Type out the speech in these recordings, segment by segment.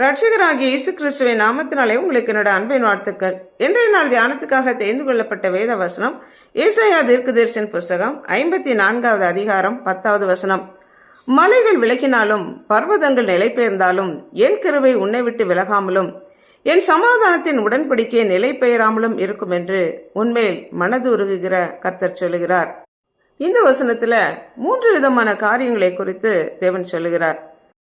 ரட்சகராகிய இயேசு கிறிஸ்துவின் நாமத்தினாலே உங்களுக்கு என்னோட அன்பின் வாழ்த்துக்கள். இன்றைய நாள் தியானத்துக்காக தேர்ந்து கொள்ளப்பட்ட வேத வசனம் ஏசாயா தீர்க்கதரிசன் புஸ்தகம் ஐம்பத்தி நான்காவது அதிகாரம் பத்தாவது வசனம். மலைகள் விலகினாலும் பர்வதங்கள் நிலை பெயர்ந்தாலும் என் கருவை உன்னை விட்டு விலகாமலும் என் சமாதானத்தின் உடன்படிக்கை நிலை பெயராமலும் இருக்கும் என்று உண்மையில் மனது உருகுகிற கர்த்தர் சொல்லுகிறார். இந்த வசனத்துல மூன்று விதமான காரியங்களை குறித்து தேவன் சொல்லுகிறார்.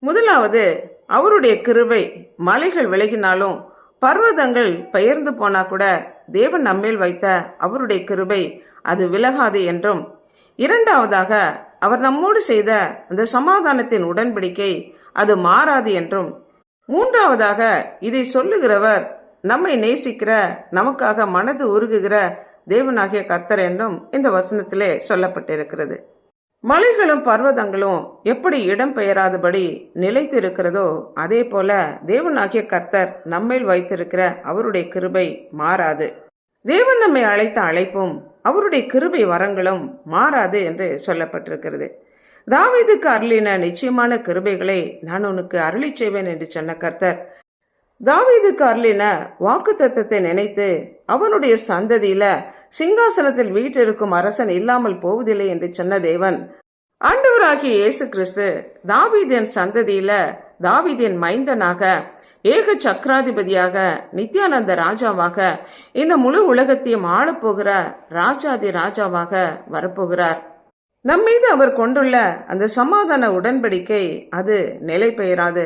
முதலாவது அவருடைய கிருவை மலைகள் விலகினாலும் பர்வதங்கள் பெயர்ந்து போனா கூட தேவன் நம்மேல் வைத்த அவருடைய கிருபை அது விலகாது என்றும் இரண்டாவதாக அவர் நம்மோடு செய்த அந்த சமாதானத்தின் உடன்படிக்கை அது மாறாது என்றும் மூன்றாவதாக இதை சொல்லுகிறவர் நம்மை நேசிக்கிற நமக்காக மனது உருகுகிற தேவனாகிய கர்த்தர் என்றும் இந்த வசனத்திலே சொல்லப்பட்டிருக்கிறது. மலைகளும் பர்வதங்களும் எப்படி இடம் பெயராதபடி நிலைத்திருக்கிறதோ அதே போல தேவனாகிய கர்த்தர் நம்மேல் வைத்திருக்கிற அவருடைய கிருபை மாறாது. தேவன் நம்மை அழைத்த அழைப்பும் அவருடைய கிருபை வரங்களும் மாறாது என்று சொல்லப்பட்டிருக்கிறது. தாவீதுக்கு அருளின நிச்சயமான கிருபைகளை நான் உனக்கு அருளி செய்வேன் என்று சொன்ன கர்த்தர் தாவீதுக்கு அருளின வாக்கு தத்துவத்தை நினைத்து அவனுடைய சந்ததியில சிங்காசனத்தில் வீற்றிருக்கும் அரசன் இல்லாமல் போவதில்லை என்று சொன்ன தேவன். ஆண்டவராகிய இயேசு கிறிஸ்து தாவீதின் சந்ததியில தாவீதின் மைந்தனாக ஏக சக்கராதிபதியாக நித்யானந்த ராஜாவாக இந்த முழு உலகத்தையும் ஆளப்போகிற ராஜாதி ராஜாவாக வரப்போகிறார். நம் மீது அவர் கொண்டுள்ள அந்த சமாதான உடன்படிக்கை அது நிலை பெயராது.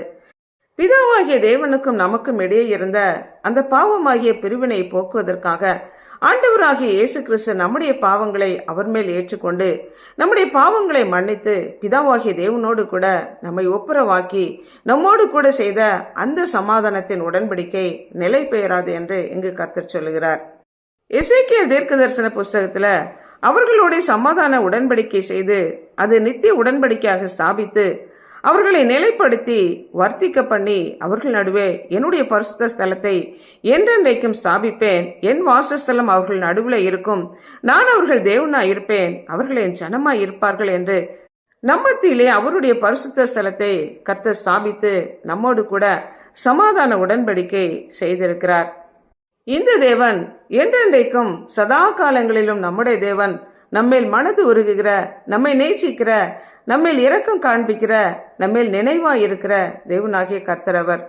பிதாவாகிய தேவனுக்கும் நமக்கும் இடையே இருந்த அந்த பாவமாகிய பிரிவினை போக்குவதற்காக ஆண்டவராகிய இயேசு கிறிஸ்து நம்முடைய பாவங்களை அவர் மேல் ஏற்றுக்கொண்டு நம்முடைய பாவங்களை மன்னித்து பிதாவாகிய தேவனோடு கூட நம்மை ஒப்புரவாக்கி நம்மோடு கூட செய்த அந்த சமாதானத்தின் உடன்படிக்கை நிலை பெயராது என்று இங்கு கத்தர் சொல்லுகிறார். இசைக்கிய தீர்க்க தரிசன புஸ்தகத்துல அவர்களுடைய சமாதான உடன்படிக்கை செய்து அது நித்திய உடன்படிக்கையாக ஸ்தாபித்து அவர்களை நிலைப்படுத்தி வர்த்திக்க பண்ணி அவர்கள் நடுவே என்னுடைய பரிசுத்த ஸ்தலத்தை என்றென்றைக்கும் ஸ்தாபிப்பேன். என் வாசஸ்தலம் அவர்கள் நடுவில் இருக்கும். நான் அவர்கள் தேவனா இருப்பேன். அவர்கள் என் ஜனமாய் இருப்பார்கள் என்று நம்மத்திலே அவருடைய பரிசுத்த ஸ்தலத்தை கர்த்த ஸ்தாபித்து நம்மோடு கூட சமாதான உடன்படிக்கை செய்திருக்கிறார். இந்த தேவன் என்றென்றைக்கும் சதா காலங்களிலும் நம்முடைய தேவன் நம்மேல் மனது உருகுகிற நம்மை நேசிக்கிற நம்மேல் இரக்கம் காண்பிக்கிற நம்மேல் நினைவாயிருக்கிற தேவனாகிய கர்த்தரவர்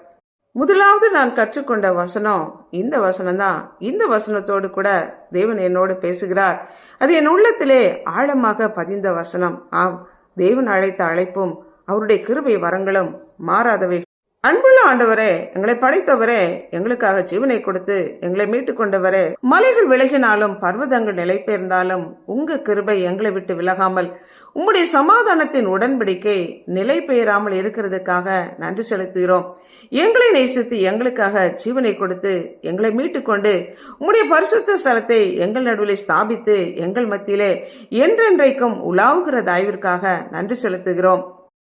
முதலாவது நான் கற்றுக்கொண்ட வசனம் இந்த வசனம் தான் இந்த வசனத்தோடு கூட தேவன் என்னோடு பேசுகிறார். அது என் உள்ளத்திலே ஆழமாக பதிந்த வசனம். ஆம் தேவன் அழைத்த அழைப்பும் அவருடைய கிருபை வரங்களும் மாறாதவை அன்புள்ள ஆண்டவரே எங்களை படைத்தவரே எங்களுக்காக ஜீவனை கொடுத்து எங்களை மீட்டு கொண்டவரே மலைகள் விலகினாலும் பர்வதங்கள் நிலைபெயர்ந்தாலும் உங்க கிருபை எங்களை விட்டு விலகாமல் உம்முடைய சமாதானத்தின் உடன்படிக்கை நிலை பெயராமல் இருக்கிறதுக்காக நன்றி செலுத்துகிறோம். எங்களை நேசித்து எங்களுக்காக ஜீவனை கொடுத்து எங்களை மீட்டுக்கொண்டு உம்முடைய பரிசுத்த ஸ்தலத்தை எங்கள் நடுவில் ஸ்தாபித்து எங்கள் மத்தியிலே என்றென்றைக்கும் உலாவுகிற தாய்விற்காக நன்றி செலுத்துகிறோம்.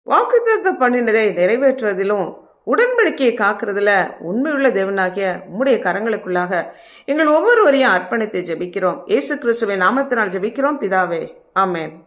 வாக்குத்தத்தம் பண்ணினதை நிறைவேற்றுவதிலும் உடன்படிக்கையை காக்கிறதுல உண்மையுள்ள தேவனாகிய உம்முடைய கரங்களுக்குள்ளாக எங்கள் ஒவ்வொருவரையும் அர்ப்பணித்து ஜெபிக்கிறோம். இயேசு கிறிஸ்துவை நாமத்தினால் ஜெபிக்கிறோம். பிதாவே ஆமேன்.